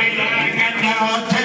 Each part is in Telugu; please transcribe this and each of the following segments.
I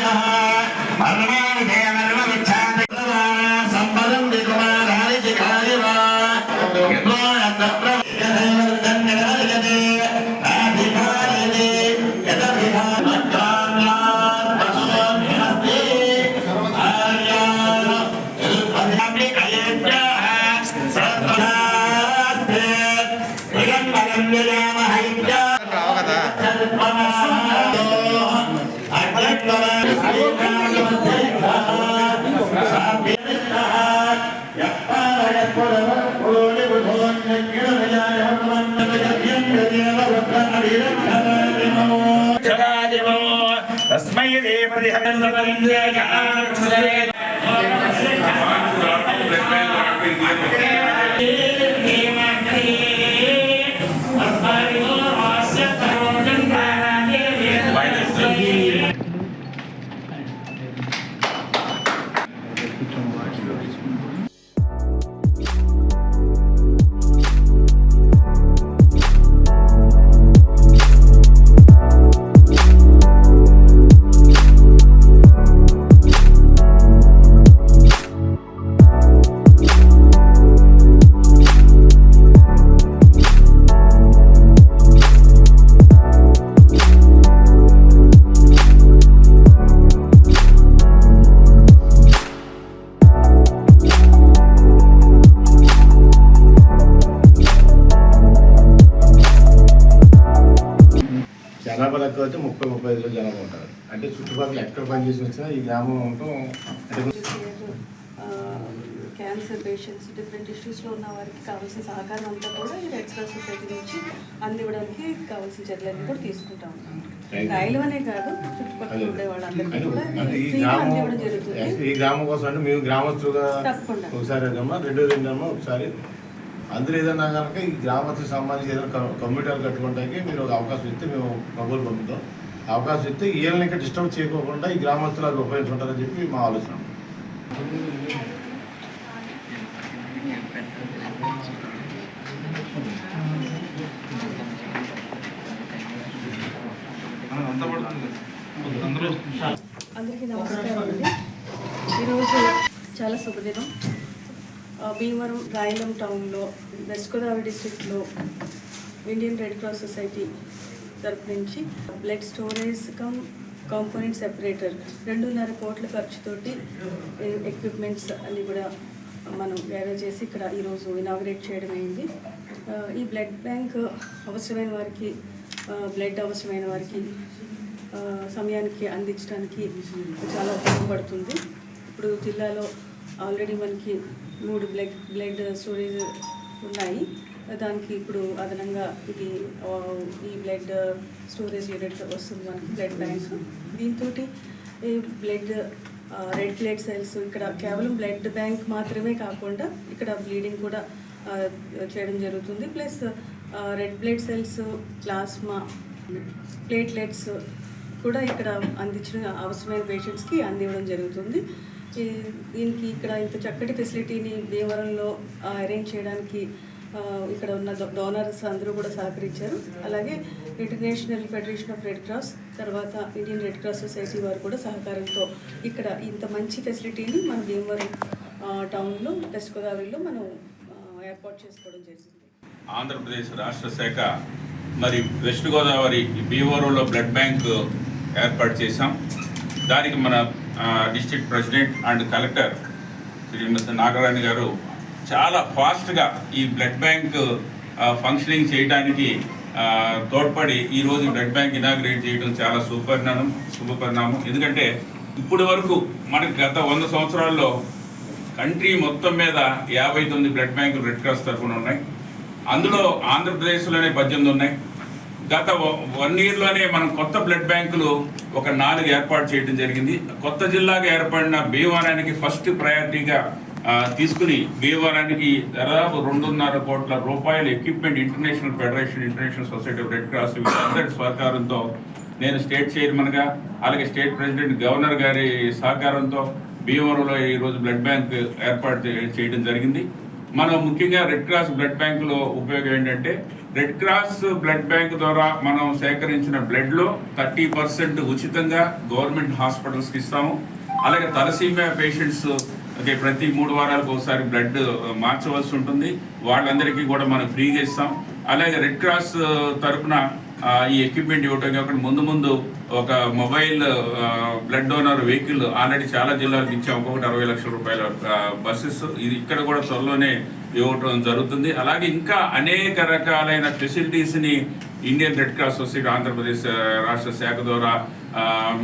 జనాభా చుట్టుపక్కల ఎక్కడ పనిచేసి వచ్చినా ఈ గ్రామం ఉండటం క్యాన్సర్ పేషెంట్స్ డిఫరెంట్ ఇష్యూస్లో ఉన్న వారికి కావాల్సిన సహకారం అంతా కూడా ఈ రెడ్ క్రాస్ సొసైటీ నుంచి అందివ్వడానికి కావాల్సిన చర్యలన్నీ కూడా తీసుకుంటా ఉన్నాం కాదు చుట్టుపక్కల. ఉండే వాళ్ళందరికీ కూడా ఈ గ్రామం అందివ్వడం జరుగుతుంది ఈ గ్రామం కోసం అంటే మేము గ్రామస్తులుగా. ఒకసారి అమ్మా రెండో రెండమ్మా ఒకసారి అందరూ ఏదన్నా కనుక ఈ గ్రామస్తులకు సంబంధించి ఏదైనా కమ్యూనిటీలు కట్టుకోవడానికి మీరు ఒక అవకాశం ఇస్తే మేము కబుర్లు పంపుతాం అవకాశం ఇస్తే వీళ్ళని ఇంకా డిస్టర్బ్ చేయకోకుండా ఈ గ్రామస్తులు అది ఉపయోగించుకుంటారని చెప్పి మా ఆలోచన. అందరికీ నమస్కారం అండి. ఈరోజు చాలా శుభదినం. భీమవరం రాయలం టౌన్లో వెస్ట్ గోదావరి డిస్ట్రిక్ట్లో ఇండియన్ రెడ్ క్రాస్ సొసైటీ తరపు నుంచి blood storage cum component separator రెండున్నర కోట్ల ఖర్చుతోటి ఎక్విప్మెంట్స్ అన్ని కూడా మనం గ్యాదర్ చేసి ఇక్కడ ఈరోజు ఇనాగ్రేట్ చేయడం అయింది. ఈ బ్లడ్ బ్యాంక్ అవసరమైన వారికి బ్లడ్ అవసరమైన వారికి సమయానికి అందించడానికి చాలా ఉపయోగపడుతుంది. ఇప్పుడు జిల్లాలో ఆల్రెడీ మనకి మూడు బ్లడ్ బ్లడ్ స్టోరేజ్ ఉన్నాయి. దానికి ఇప్పుడు అదనంగా ఇది ఈ బ్లడ్ స్టోరేజ్ యూనిట్ వస్తుంది మనకి బ్లడ్ బ్యాంక్ దీంతో ఈ బ్లడ్ రెడ్ బ్లడ్ సెల్స్ ఇక్కడ కేవలం బ్లడ్ బ్యాంక్ మాత్రమే కాకుండా ఇక్కడ బ్లీడింగ్ కూడా చేయడం జరుగుతుంది. Plus red blood cells plasma platelets కూడా ఇక్కడ అందించిన అవసరమైన పేషెంట్స్కి అందివ్వడం జరుగుతుంది. దీనికి ఇక్కడ ఇంత చక్కటి ఫెసిలిటీని భీమవరంలో అరేంజ్ చేయడానికి ఇక్కడ ఉన్న డోనర్స్ అందరూ కూడా సహకరించారు. అలాగే international federation of red cross తర్వాత ఇండియన్ రెడ్ క్రాస్ సొసైటీ వారు కూడా సహకారంతో ఇక్కడ ఇంత మంచి ఫెసిలిటీని మన భీమవరం టౌన్లో వెస్ట్ గోదావరిలో మనం ఏర్పాటు చేసుకోవడం జరిగింది. ఆంధ్రప్రదేశ్ రాష్ట్ర శాఖ మరి వెస్ట్ గోదావరి భీమవరంలో బ్లడ్ బ్యాంక్ ఏర్పాటు చేశాం. దానికి మన district president and collector Shrimati Nagarani గారు చాలా ఫాస్ట్గా ఈ బ్లడ్ బ్యాంక్ ఫంక్షనింగ్ చేయడానికి తోడ్పడి ఈరోజు బ్లడ్ బ్యాంక్ ఇనాగ్రేట్ చేయడం చాలా సుపరిణామం శుభపరిణామం. ఎందుకంటే ఇప్పటి వరకు మనకి గత వంద సంవత్సరాల్లో కంట్రీ మొత్తం మీద యాభై తొమ్మిది బ్లడ్ బ్యాంకులు రెడ్ క్రాస్ తరఫున ఉన్నాయి. అందులో ఆంధ్రప్రదేశ్లోనే పద్దెనిమిది ఉన్నాయి. గత వన్ ఇయర్లోనే మనం కొత్త బ్లడ్ బ్యాంకులు ఒక నాలుగు ఏర్పాటు చేయడం జరిగింది. కొత్త జిల్లాగా ఏర్పడిన భీమవరానికి ఫస్ట్ ప్రయారిటీగా తీసుకుని భీమవరానికి దాదాపు రెండున్నర కోట్ల రూపాయల equipment international federation international society of red cross వీళ్ళందరి సహకారంతో నేను స్టేట్ చైర్మన్గా అలాగే స్టేట్ ప్రెసిడెంట్ గవర్నర్ గారి సహకారంతో భీమవరంలో ఈరోజు బ్లడ్ బ్యాంక్ ఏర్పాటు చేయడం జరిగింది. మనం ముఖ్యంగా రెడ్ క్రాస్ బ్లడ్ బ్యాంకులో ఉపయోగం ఏంటంటే రెడ్ క్రాస్ బ్లడ్ బ్యాంక్ ద్వారా మనం సేకరించిన బ్లడ్లో థర్టీ పర్సెంట్ ఉచితంగా గవర్నమెంట్ హాస్పిటల్స్కి ఇస్తాము. అలాగే తలసీమియా పేషెంట్స్ ఓకే ప్రతి మూడు వారాలకు ఒకసారి బ్లడ్ మార్చవలసి ఉంటుంది. వాళ్ళందరికీ కూడా మనం ఫ్రీగా ఇస్తాం. అలాగే రెడ్ క్రాస్ తరపున ఈ ఎక్విప్మెంట్ ఇవ్వటం కాకుండా ముందు ముందు ఒక mobile blood donor vehicle already చాలా జిల్లాలకు ఇచ్చాం. ఒక్కొక్కటి అరవై లక్షల రూపాయల బస్సెస్. ఇది ఇక్కడ కూడా త్వరలోనే ఇవ్వటం జరుగుతుంది. అలాగే ఇంకా అనేక రకాలైన ఫెసిలిటీస్ని Indian red cross society Andhra Pradesh రాష్ట్ర శాఖ ద్వారా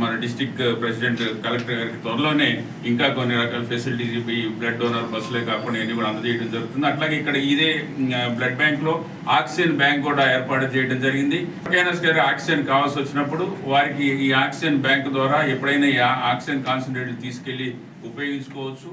మన డిస్టిక్ ప్రెసిడెంట్ కలెక్టర్ గారికి త్వరలోనే ఇంకా కొన్ని రకాల ఫెసిలిటీస్ ఈ బ్లడ్ డోనర్ బస్సులే కాకుండా ఇవన్నీ కూడా అందజేయడం జరుగుతుంది. అట్లాగే ఇక్కడ ఇదే బ్లడ్ బ్యాంక్లో ఆక్సిజన్ బ్యాంక్ కూడా ఏర్పాటు చేయడం జరిగింది. కేనస్ గారు ఆక్సిజన్ కావాల్సి వచ్చినప్పుడు వారికి ఈ ఆక్సిజన్ బ్యాంక్ ద్వారా ఎప్పుడైనా ఈ ఆక్సిజన్ కాన్సన్ట్రేట్ తీసుకెళ్ళి ఉపయోగించుకోవచ్చు.